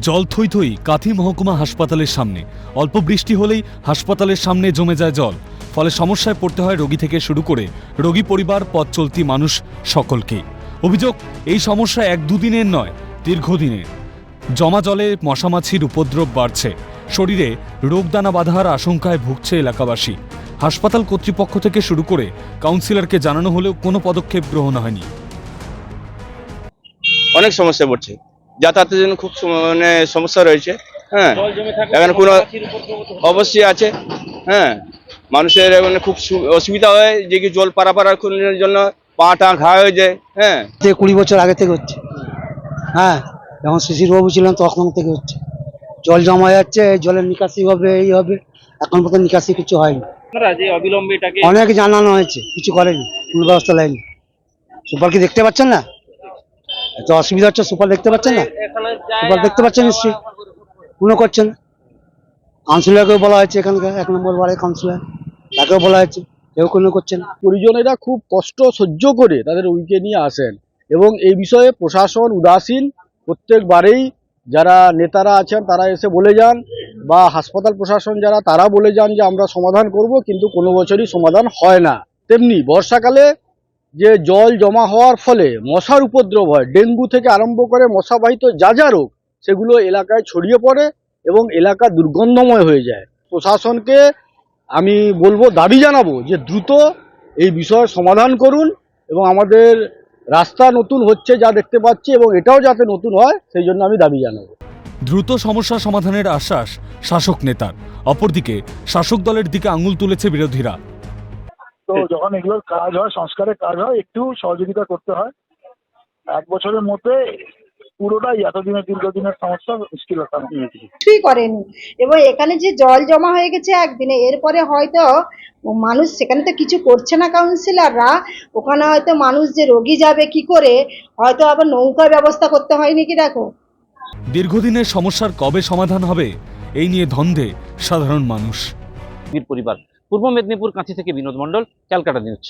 জল থই থই কাথি মহকুমা হাসপাতালের সামনে। অল্প বৃষ্টি হলেই হাসপাতালের সামনে জমে যায় জল। ফলে সমস্যায় পড়তে হয় রোগী থেকে শুরু করে রোগী পরিবার, পথ চলতি মানুষ সকলকেই অভিযোগ, এই সমস্যা এক দুদিনের নয়, দীর্ঘদিনের। জমা জলে মশামাছির উপদ্রব বাড়ছে। শরীরে রোগদানা বাঁধার আশঙ্কায় ভুগছে এলাকাবাসী। হাসপাতাল কর্তৃপক্ষ থেকে শুরু করে কাউন্সিলরকে জানানো হলেও কোনো পদক্ষেপ গ্রহণ হয়নি। অনেক সমস্যা পড়ছে। যাতায়াতের জন্য খুব মানে সমস্যা রয়েছে হ্যাঁ। এখানে কোনো অবশ্যই আছে হ্যাঁ। মানুষের মানে খুব সু- অসুবিধা হয় যে কি জল পারাপার করার জন্য পা টা ঘা হয়ে যায় হ্যাঁ। থেকে কুড়ি বছর আগে থেকে হচ্ছে। হ্যাঁ যখন শিশির বাবু ছিলেন তখন থেকে হচ্ছে। জল জমা যাচ্ছে জলের নিকাশি হবে এই হবে এখন পর্যন্ত নিকাশি কিছু হয়নি। আপনারা যে অনেক জানানো হয়েছে কিছু করেনি কোনো ব্যবস্থা নেয়নি। সুপার কি দেখতে পাচ্ছেন না? এত অসুবিধা হচ্ছে সুপার দেখতে পাচ্ছেন না? সুপার দেখতে পাচ্ছেন নিশ্চয়ই? কোনো করছেন। কাউন্সিলরকেও বলা হয়েছে এখানকার এক নম্বর ওয়ার্ডের কাউন্সিলর তাকেও বলা হয়েছে কেউ কোনো করছেন। পরিজনেরা খুব কষ্ট সহ্য করে তাদের উইকে নিয়ে আসেন এবং এই বিষয়ে প্রশাসন উদাসীন। প্রত্যেকবারেই যারা নেতারা আছেন তারা এসে বলে যান বা হাসপাতাল প্রশাসন যারা তারা বলে যান যে আমরা সমাধান করব কিন্তু কোনো বছরই সমাধান হয় না। তেমনি বর্ষাকালে যে জল জমা হওয়ার ফলে মশার উপদ্রব হয়। ডেঙ্গু থেকে আরম্ভ করে মশাবাহিত যা যা রোগ, সেগুলো এলাকায় ছড়িয়ে পড়ে এবং এলাকা দুর্গন্ধময় হয়ে যায়। প্রশাসনকে আমি বলব, দাবি জানাব যে দ্রুত এই বিষয়ের সমাধান করুন এবং আমাদের রাস্তা নতুন হচ্ছে যা দেখতে পাচ্ছি এবং এটাও যাতে নতুন হয়, সেই জন্য আমি দাবি জানাব। দ্রুত সমস্যা সমাধানের আশ্বাস শাসক নেতার। অপরদিকে শাসক দলের দিকে আঙুল তুলেছে বিরোধীরা। তো যখন এগুলোর কাজ হয় সংস্কারের কাজ হয় একটু সহযোগিতা করতে হয়। এক বছরের মধ্যে পুরোটাই এতদিনের দীর্ঘদিনের সমস্যা মুশকিল হতাম কিছুই করেনি। এবং এখানে যে জল জমা হয়ে গেছে একদিনে এরপরে হয়তো মানুষ সেখানে তো কিছু করছে না কাউন্সিলররা ওখানে হয়তো মানুষ যে রোগী যাবে কি করে হয়তো আবার নৌকার ব্যবস্থা করতে হয় নাকি দেখো? দীর্ঘদিনের সমস্যার কবে সমাধান হবে এই নিয়ে ধন্দে সাধারণ মানুষ। পরিবার। পূর্ব মেদিনীপুর কাঁথি থেকে বিনোদ মণ্ডল ক্যালকাটা নিউজ।